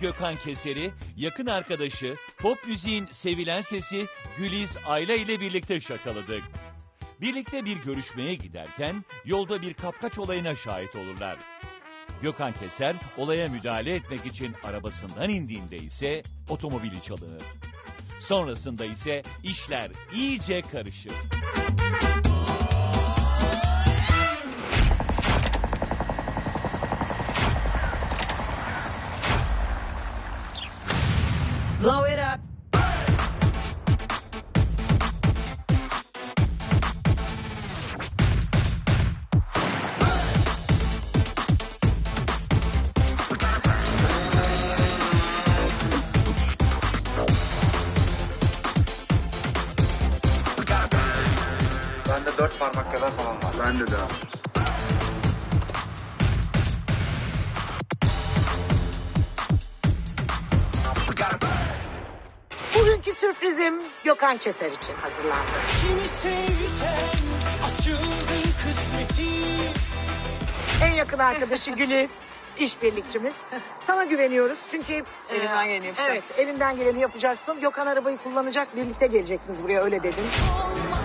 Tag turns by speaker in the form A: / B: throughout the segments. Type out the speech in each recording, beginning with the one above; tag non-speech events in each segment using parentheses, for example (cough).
A: Gökhan Keser'i yakın arkadaşı, pop müziğin sevilen sesi Güliz Ayla ile birlikte şakaladık. Birlikte bir görüşmeye giderken yolda bir kapkaç olayına şahit olurlar. Gökhan Keser olaya müdahale etmek için arabasından indiğinde ise otomobili çalınır. Sonrasında ise işler iyice karışır.
B: Kadar falan var.
C: Bende de abi.
D: Bugünkü sürprizim Gökhan Keser için hazırlandı.
E: Kimi sevsen açıldı kısmetin
D: En yakın arkadaşı Güliz, (laughs) işbirlikçimiz. Sana güveniyoruz çünkü... E,
F: geleni yapacağım.
D: Evet, elinden geleni yapacaksın. Gökhan arabayı kullanacak, birlikte geleceksiniz buraya öyle dedim.
G: Olmazsan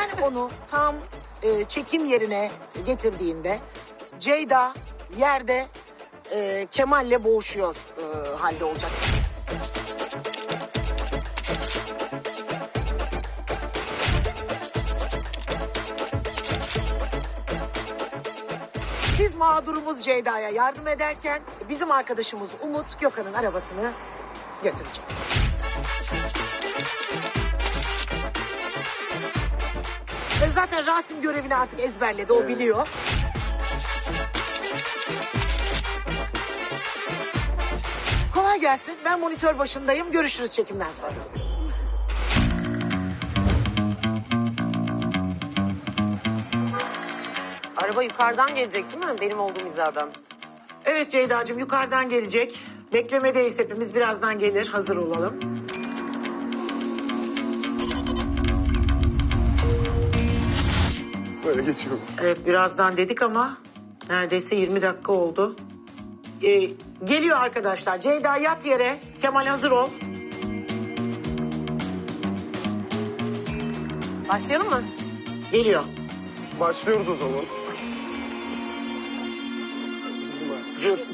D: Sen onu tam e, çekim yerine getirdiğinde Ceyda yerde e, Kemal'le boğuşuyor e, halde olacak. Siz mağdurumuz Ceyda'ya yardım ederken bizim arkadaşımız Umut Gökhan'ın arabasını götürecek. Zaten Rasim görevini artık ezberledi, o biliyor. Kolay gelsin. Ben monitör başındayım. Görüşürüz çekimden sonra.
H: Araba yukarıdan gelecek değil mi? Benim olduğum hizadan.
D: Evet Ceyda'cığım yukarıdan gelecek. Beklemedeyiz hepimiz. Birazdan gelir. Hazır olalım.
C: Böyle geçiyorum.
D: Evet birazdan dedik ama neredeyse 20 dakika oldu. Ee, geliyor arkadaşlar. Ceyda yat yere. Kemal hazır ol.
H: Başlayalım mı?
D: Geliyor.
C: Başlıyoruz o zaman.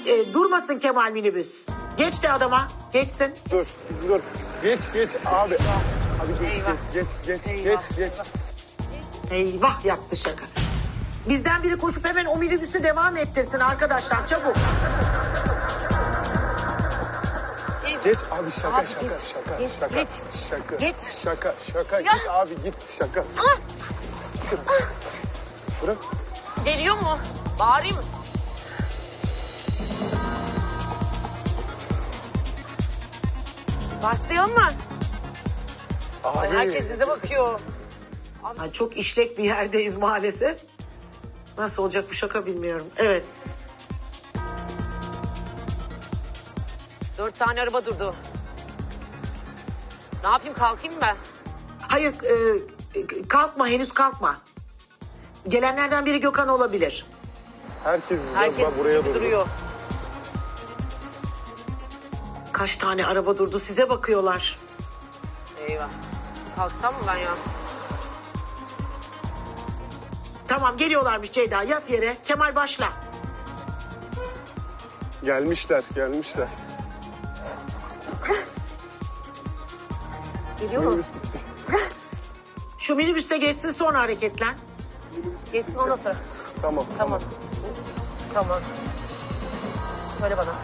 D: Ee, durmasın Kemal minibüs. Geç de adama. Geçsin.
C: Dur, dur. Geç, geç abi. Abi geç, geç, geç, geç, geç, geç.
D: Eyvah yattı şaka. Bizden biri koşup hemen o minibüsü devam ettirsin arkadaşlar çabuk.
C: Geç abi şaka,
H: Abi
C: şaka,
H: geç,
C: şaka,
H: geç,
C: şaka,
H: geç.
C: şaka,
H: Geç.
C: şaka, şaka. Git abi git, şaka. Bırak.
H: Geliyor mu? Bağırayım mı? Başlayalım mı? Ay,
C: Abi.
H: herkes bize bakıyor.
D: Ay, çok işlek bir yerdeyiz maalesef. Nasıl olacak bu şaka bilmiyorum. Evet.
H: Dört tane araba durdu. Ne yapayım kalkayım mı ben?
D: Hayır e, kalkma henüz kalkma. Gelenlerden biri Gökhan olabilir.
C: Herkes,
H: Herkes
C: Herkes buraya durdu.
H: duruyor.
D: Kaç tane araba durdu size bakıyorlar.
H: Eyvah. Kalksam mı ben ya?
D: Tamam geliyorlarmış Ceyda yat yere. Kemal başla.
C: Gelmişler, gelmişler.
H: Geliyor mu? (laughs)
D: Şu minibüste geçsin sonra hareketlen.
H: Geçsin ondan sonra.
C: Tamam.
H: Tamam. Tamam. Söyle bana.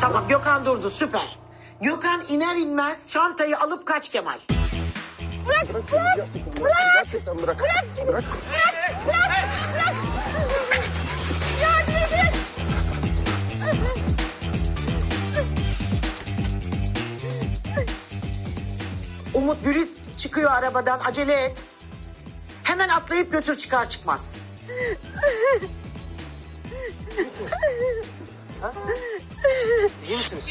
D: Tamam Gökhan durdu süper. Gökhan iner inmez çantayı alıp kaç Kemal.
C: Gerçekten bırak. Gerçekten bırak. Bırak.
D: Umut Güliz çıkıyor arabadan acele et. Hemen atlayıp götür çıkar çıkmaz. (laughs)
F: İyi misiniz?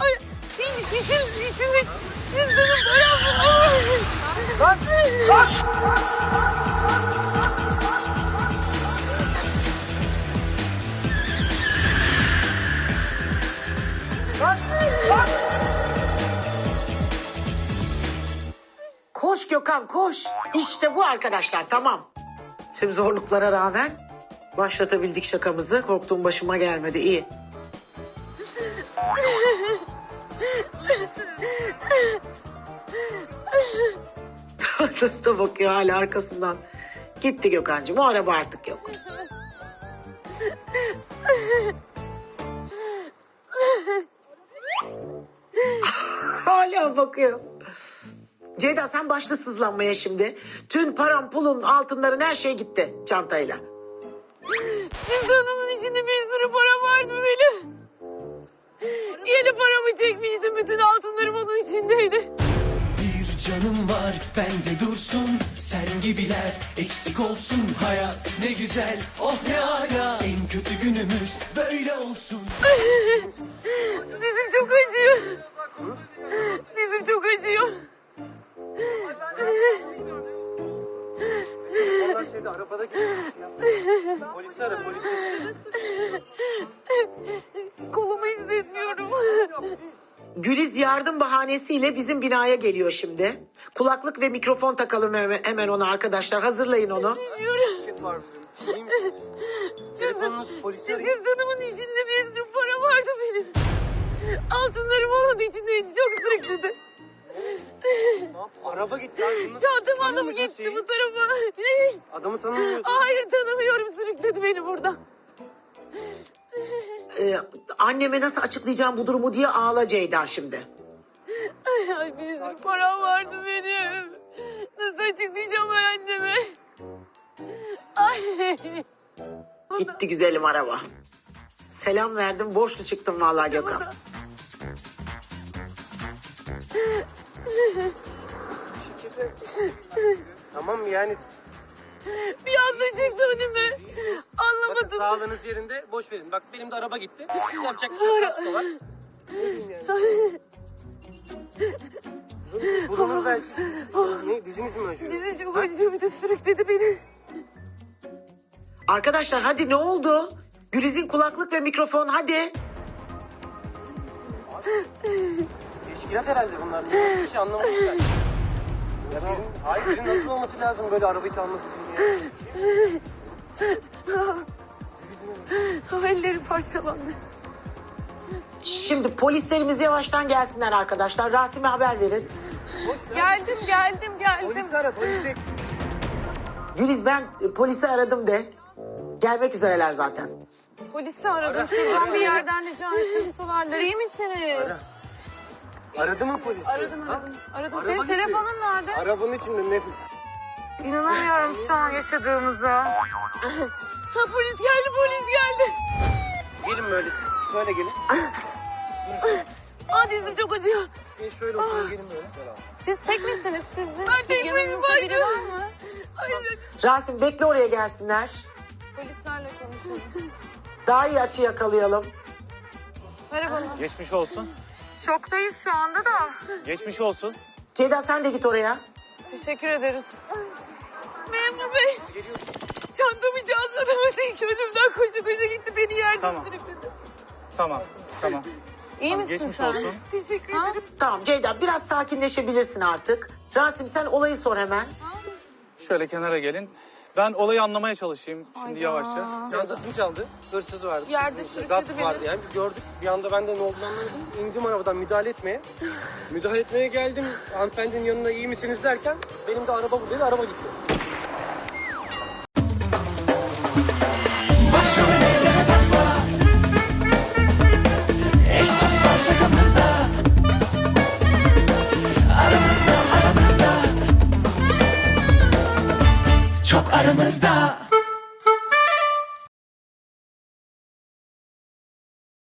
H: Ay, hiç, hiç, hiç, siz benim paramı Lan, lan.
D: Koş Gökhan koş. İşte bu arkadaşlar tamam. Tüm zorluklara rağmen başlatabildik şakamızı. Korktuğum başıma gelmedi iyi. Nasıl bakıyor hala arkasından. Gitti Gökhan'cığım o araba artık yok. hala bakıyor. Ceyda sen başla sızlanmaya şimdi. Tüm param, pulun, altınların her şey gitti çantayla.
H: Cüzdanımın içinde bir sürü para vardı benim. Yeni paramı çekmiştim. Bütün altınlarım onun içindeydi.
E: Bir canım var bende dursun Sen gibiler eksik olsun Hayat ne güzel oh ne ala En kötü günümüz böyle olsun (laughs)
H: Dizim çok acıyor. (laughs) Kolumu hissetmiyorum.
D: Güliz yardım bahanesiyle bizim binaya geliyor şimdi. Kulaklık ve mikrofon takalım hemen, hemen ona arkadaşlar. Hazırlayın onu.
F: Şirket var bizim. İyi misiniz? Telefonunuz.
H: Cüzdanımın içinde bir sürü para vardı benim. Altınlarım onun içindeydi. Çok sürükledi.
F: Araba gitti
H: alıp
F: muydun
H: gitti
F: şeyi?
H: bu tarafa.
F: Adamı tanımıyordun.
H: Hayır tanımıyorum. Sürükledi beni buradan.
D: Ee, anneme nasıl açıklayacağım bu durumu diye ağla Ceyda şimdi.
H: Ay bir sürü param vardı benim. Nasıl açıklayacağım ben anneme? Ay.
D: Gitti güzelim araba. Selam verdim borçlu çıktım vallahi Gökhan.
F: Şirkete. tamam yani
H: Bir anda çıktı önüme.
F: bakın
H: Anlamadım.
F: sağlığınız yerinde boş verin. Bak benim de araba gitti. (laughs) Yapacak bir şey yok. Kasko var. Ne yani? Burunuz belki. Ne diziniz mi acıyor?
H: Dizim çok acıyor bir de sürükledi beni.
D: Arkadaşlar hadi ne oldu? Güliz'in kulaklık ve mikrofon hadi.
F: Teşkilat herhalde bunlar. Hiçbir şey anlamadım ben. Ya birinin, hayır birinin nasıl olması lazım böyle arabayı çalması için ya?
H: Ellerim parçalandı.
D: Şimdi polislerimiz yavaştan gelsinler arkadaşlar. Rasim'e haber verin.
H: Geldim geldim geldim.
F: Polisi ara polisi.
D: Güliz ben e, polisi aradım de. Gelmek üzereler zaten.
H: Polisi aradım.
F: Ara,
H: Şuradan
F: ara,
H: bir
F: ara.
H: yerden rica ettim sularlar. İyi misiniz?
F: Ara. Aradı mı polisi?
H: Aradım
F: Ha?
H: aradım. Aradım. Senin
F: gitti.
H: telefonun nerede?
F: Arabanın içinde ne?
H: İnanamıyorum şu an yaşadığımıza. ha polis geldi polis geldi.
F: Gelin böyle siz. Şöyle gelin.
H: Aa dizim çok acıyor.
F: Gelin şöyle oturun gelin böyle.
H: Siz tek misiniz? Sizin ben tek yanınızda biri var mı? Hayır.
D: Rasim bekle oraya gelsinler.
H: Polislerle konuşalım.
D: Daha iyi açı yakalayalım.
H: Merhaba.
C: Geçmiş olsun.
H: Şoktayız şu anda da.
C: Geçmiş olsun.
D: Ceyda sen de git oraya.
H: Teşekkür ederiz. Memur bey. Çantamı çalmadı değil önümden koşa koşa gitti beni yerden
C: Tamam.
H: sürükledi.
C: Tamam. Tamam.
H: İyi misin
C: geçmiş
H: sen?
C: olsun.
H: Teşekkür ederim.
D: Tamam Ceyda biraz sakinleşebilirsin artık. Rasim sen olayı sor hemen.
C: Şöyle kenara gelin. Ben olayı anlamaya çalışayım şimdi yavaşça.
F: Çantasını çaldı. Hırsız vardı.
H: Yerde
F: Bizim
H: sürükledi
F: gasp
H: beni.
F: vardı yani. Bir Gördük bir anda ben de ne olduğunu anlamadım. İndim arabadan müdahale etmeye. müdahale etmeye geldim. Hanımefendinin yanına iyi misiniz derken benim de araba buradaydı. Araba gitti. Başım 스타